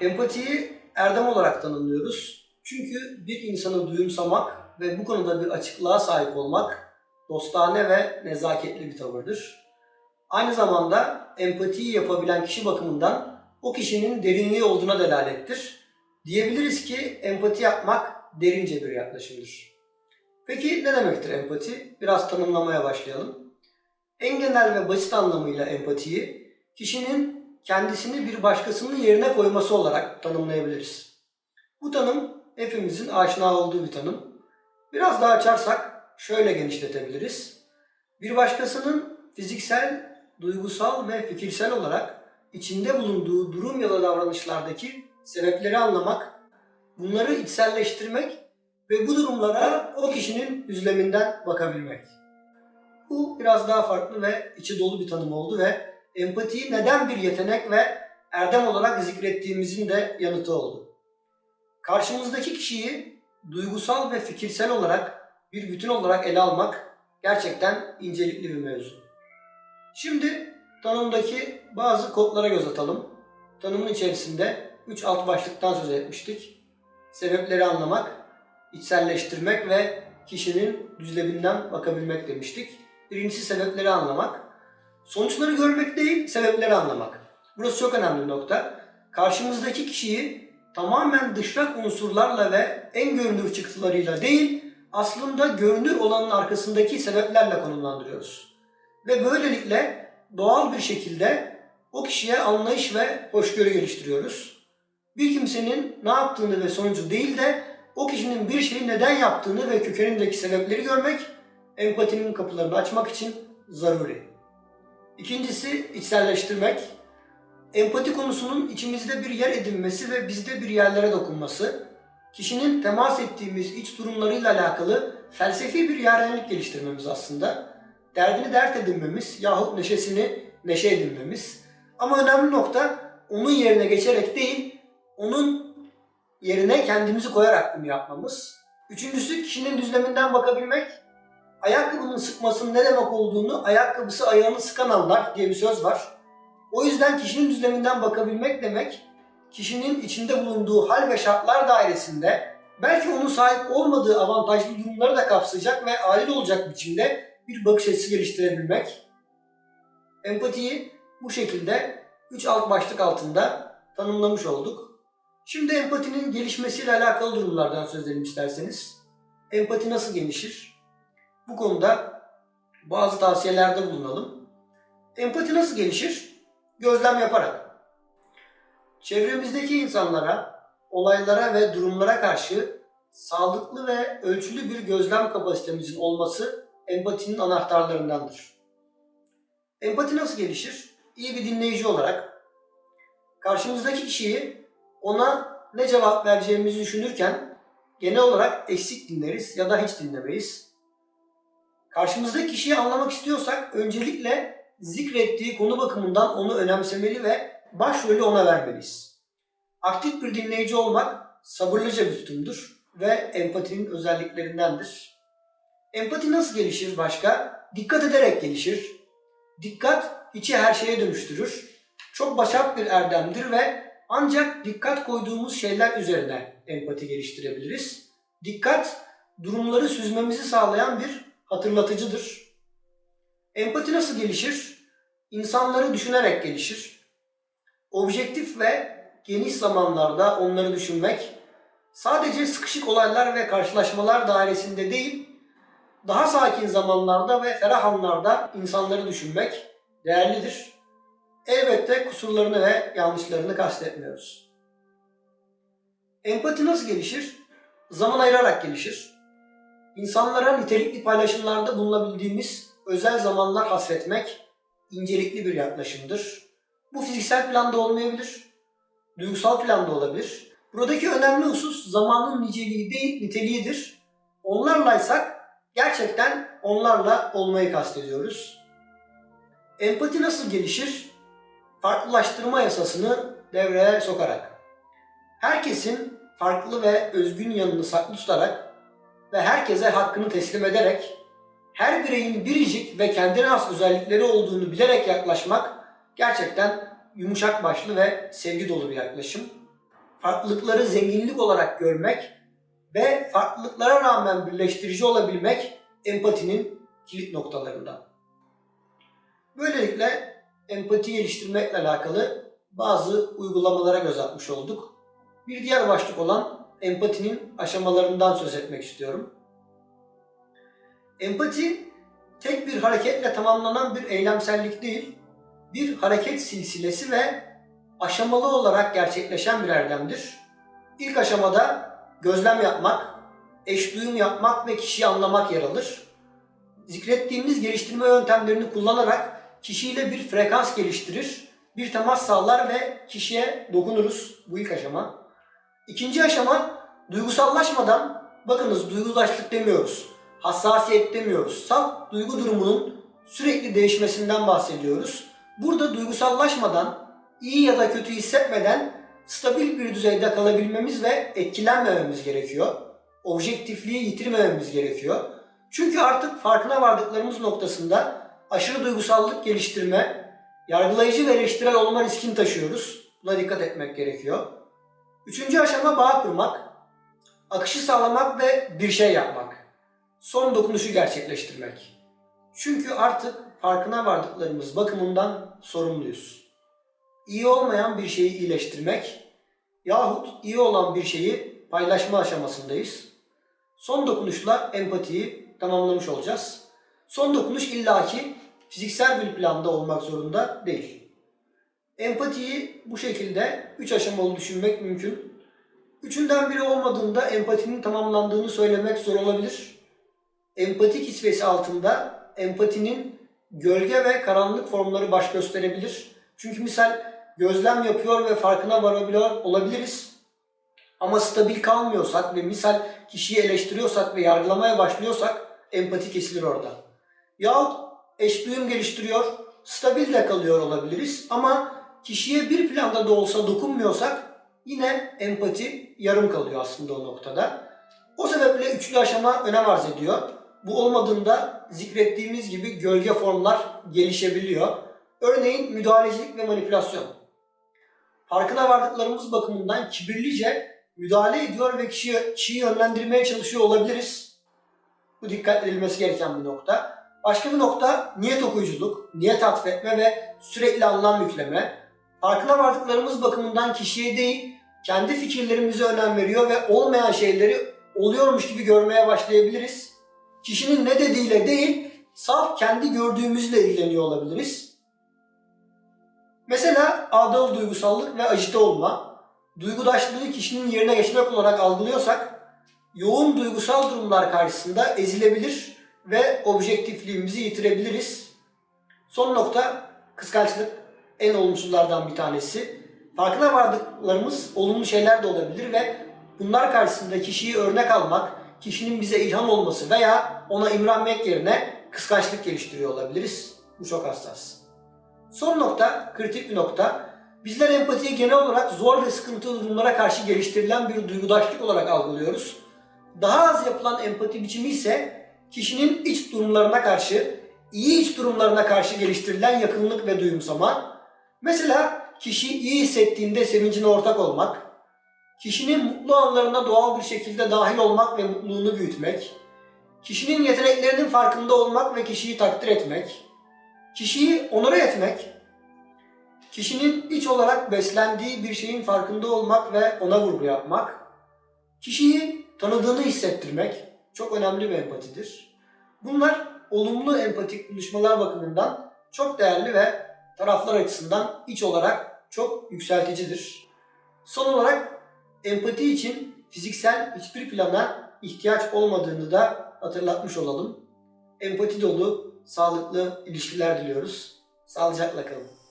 Empatiyi erdem olarak tanımlıyoruz. Çünkü bir insanı duyumsamak ve bu konuda bir açıklığa sahip olmak dostane ve nezaketli bir tavırdır. Aynı zamanda empatiyi yapabilen kişi bakımından o kişinin derinliği olduğuna delalettir. Diyebiliriz ki empati yapmak derince bir yaklaşımdır. Peki ne demektir empati? Biraz tanımlamaya başlayalım. En genel ve basit anlamıyla empatiyi kişinin kendisini bir başkasının yerine koyması olarak tanımlayabiliriz. Bu tanım hepimizin aşina olduğu bir tanım. Biraz daha açarsak şöyle genişletebiliriz. Bir başkasının fiziksel, duygusal ve fikirsel olarak içinde bulunduğu durum ya da davranışlardaki sebepleri anlamak, bunları içselleştirmek ve bu durumlara o kişinin üzleminden bakabilmek. Bu biraz daha farklı ve içi dolu bir tanım oldu ve empatiyi neden bir yetenek ve erdem olarak zikrettiğimizin de yanıtı oldu. Karşımızdaki kişiyi duygusal ve fikirsel olarak bir bütün olarak ele almak gerçekten incelikli bir mevzu. Şimdi tanımdaki bazı kodlara göz atalım. Tanımın içerisinde 3 alt başlıktan söz etmiştik. Sebepleri anlamak, içselleştirmek ve kişinin düzleminden bakabilmek demiştik. Birincisi sebepleri anlamak. Sonuçları görmek değil, sebepleri anlamak. Burası çok önemli nokta. Karşımızdaki kişiyi tamamen dışrak unsurlarla ve en görünür çıktılarıyla değil, aslında görünür olanın arkasındaki sebeplerle konumlandırıyoruz. Ve böylelikle doğal bir şekilde o kişiye anlayış ve hoşgörü geliştiriyoruz. Bir kimsenin ne yaptığını ve sonucu değil de o kişinin bir şeyi neden yaptığını ve kökenindeki sebepleri görmek empatinin kapılarını açmak için zaruri. İkincisi içselleştirmek. Empati konusunun içimizde bir yer edinmesi ve bizde bir yerlere dokunması, kişinin temas ettiğimiz iç durumlarıyla alakalı felsefi bir yarenlik geliştirmemiz aslında. Derdini dert edinmemiz yahut neşesini neşe edinmemiz. Ama önemli nokta onun yerine geçerek değil, onun yerine kendimizi koyarak bunu yapmamız. Üçüncüsü kişinin düzleminden bakabilmek. Ayakkabının sıkmasının ne demek olduğunu ayakkabısı ayağını sıkan anlar diye bir söz var. O yüzden kişinin düzleminden bakabilmek demek, kişinin içinde bulunduğu hal ve şartlar dairesinde belki onun sahip olmadığı avantajlı durumları da kapsayacak ve adil olacak biçimde bir bakış açısı geliştirebilmek. Empatiyi bu şekilde üç alt başlık altında tanımlamış olduk. Şimdi empatinin gelişmesiyle alakalı durumlardan söz edelim isterseniz. Empati nasıl gelişir? Bu konuda bazı tavsiyelerde bulunalım. Empati nasıl gelişir? Gözlem yaparak. Çevremizdeki insanlara, olaylara ve durumlara karşı sağlıklı ve ölçülü bir gözlem kapasitemizin olması empatinin anahtarlarındandır. Empati nasıl gelişir? İyi bir dinleyici olarak karşımızdaki kişiyi ona ne cevap vereceğimizi düşünürken genel olarak eksik dinleriz ya da hiç dinlemeyiz. Karşımızdaki kişiyi anlamak istiyorsak öncelikle zikrettiği konu bakımından onu önemsemeli ve başrolü ona vermeliyiz. Aktif bir dinleyici olmak sabırlıca bir tutumdur ve empatinin özelliklerindendir. Empati nasıl gelişir başka? Dikkat ederek gelişir. Dikkat içi her şeye dönüştürür. Çok başat bir erdemdir ve ancak dikkat koyduğumuz şeyler üzerine empati geliştirebiliriz. Dikkat durumları süzmemizi sağlayan bir hatırlatıcıdır. Empati nasıl gelişir? İnsanları düşünerek gelişir. Objektif ve geniş zamanlarda onları düşünmek, sadece sıkışık olaylar ve karşılaşmalar dairesinde değil, daha sakin zamanlarda ve ferah anlarda insanları düşünmek değerlidir. Elbette kusurlarını ve yanlışlarını kastetmiyoruz. Empati nasıl gelişir? Zaman ayırarak gelişir. İnsanlara nitelikli paylaşımlarda bulunabildiğimiz özel zamanlar hasretmek incelikli bir yaklaşımdır. Bu fiziksel planda olmayabilir, duygusal planda olabilir. Buradaki önemli husus zamanın niceliği değil niteliğidir. Onlarlaysak gerçekten onlarla olmayı kastediyoruz. Empati nasıl gelişir? Farklılaştırma yasasını devreye sokarak. Herkesin farklı ve özgün yanını saklı tutarak ve herkese hakkını teslim ederek her bireyin biricik ve kendine has özellikleri olduğunu bilerek yaklaşmak gerçekten yumuşak başlı ve sevgi dolu bir yaklaşım. farklılıkları zenginlik olarak görmek ve farklılıklara rağmen birleştirici olabilmek empatinin kilit noktalarından. Böylelikle empati geliştirmekle alakalı bazı uygulamalara göz atmış olduk. Bir diğer başlık olan empatinin aşamalarından söz etmek istiyorum. Empati tek bir hareketle tamamlanan bir eylemsellik değil, bir hareket silsilesi ve aşamalı olarak gerçekleşen bir erdemdir. İlk aşamada gözlem yapmak, eş duyum yapmak ve kişiyi anlamak yer alır. Zikrettiğimiz geliştirme yöntemlerini kullanarak kişiyle bir frekans geliştirir, bir temas sağlar ve kişiye dokunuruz. Bu ilk aşama. İkinci aşama duygusallaşmadan, bakınız duygulaştık demiyoruz, hassasiyet demiyoruz. Salt duygu durumunun sürekli değişmesinden bahsediyoruz. Burada duygusallaşmadan, iyi ya da kötü hissetmeden stabil bir düzeyde kalabilmemiz ve etkilenmememiz gerekiyor. Objektifliği yitirmememiz gerekiyor. Çünkü artık farkına vardıklarımız noktasında aşırı duygusallık geliştirme, yargılayıcı ve eleştirel olma riskini taşıyoruz. Buna dikkat etmek gerekiyor. Üçüncü aşama bağ kurmak, akışı sağlamak ve bir şey yapmak. Son dokunuşu gerçekleştirmek. Çünkü artık farkına vardıklarımız bakımından sorumluyuz. İyi olmayan bir şeyi iyileştirmek yahut iyi olan bir şeyi paylaşma aşamasındayız. Son dokunuşla empatiyi tamamlamış olacağız. Son dokunuş illaki fiziksel bir planda olmak zorunda değil. Empatiyi bu şekilde üç aşamalı düşünmek mümkün. Üçünden biri olmadığında empatinin tamamlandığını söylemek zor olabilir. Empati kisvesi altında empatinin gölge ve karanlık formları baş gösterebilir. Çünkü misal gözlem yapıyor ve farkına varabiliyor olabiliriz. Ama stabil kalmıyorsak ve misal kişiyi eleştiriyorsak ve yargılamaya başlıyorsak empati kesilir orada. Yahut eş duyum geliştiriyor, stabil de kalıyor olabiliriz ama kişiye bir planda da olsa dokunmuyorsak yine empati yarım kalıyor aslında o noktada. O sebeple üçlü aşama önem arz ediyor. Bu olmadığında zikrettiğimiz gibi gölge formlar gelişebiliyor. Örneğin müdahalecilik ve manipülasyon. Farkına vardıklarımız bakımından kibirlice müdahale ediyor ve kişiyi, kişiyi yönlendirmeye çalışıyor olabiliriz. Bu dikkat edilmesi gereken bir nokta. Başka bir nokta niyet okuyuculuk, niyet atfetme ve sürekli anlam yükleme. Farkına vardıklarımız bakımından kişiye değil, kendi fikirlerimize önem veriyor ve olmayan şeyleri oluyormuş gibi görmeye başlayabiliriz. Kişinin ne dediğiyle değil, saf kendi gördüğümüzle ilgileniyor olabiliriz. Mesela ağdalı duygusallık ve acite olma, duygudaşlığı kişinin yerine geçmek olarak algılıyorsak, yoğun duygusal durumlar karşısında ezilebilir ve objektifliğimizi yitirebiliriz. Son nokta kıskançlık en olumsuzlardan bir tanesi. Farkına vardıklarımız olumlu şeyler de olabilir ve bunlar karşısında kişiyi örnek almak, kişinin bize ilham olması veya ona imrenmek yerine kıskançlık geliştiriyor olabiliriz. Bu çok hassas. Son nokta, kritik bir nokta. Bizler empatiyi genel olarak zor ve sıkıntılı durumlara karşı geliştirilen bir duygudaşlık olarak algılıyoruz. Daha az yapılan empati biçimi ise kişinin iç durumlarına karşı, iyi iç durumlarına karşı geliştirilen yakınlık ve duyumsama. Mesela kişi iyi hissettiğinde sevincine ortak olmak, kişinin mutlu anlarına doğal bir şekilde dahil olmak ve mutluluğunu büyütmek, kişinin yeteneklerinin farkında olmak ve kişiyi takdir etmek, kişiyi onore etmek, kişinin iç olarak beslendiği bir şeyin farkında olmak ve ona vurgu yapmak, kişiyi tanıdığını hissettirmek çok önemli bir empatidir. Bunlar olumlu empatik buluşmalar bakımından çok değerli ve taraflar açısından iç olarak çok yükselticidir. Son olarak empati için fiziksel hiçbir plana ihtiyaç olmadığını da hatırlatmış olalım. Empati dolu, sağlıklı ilişkiler diliyoruz. Sağlıcakla kalın.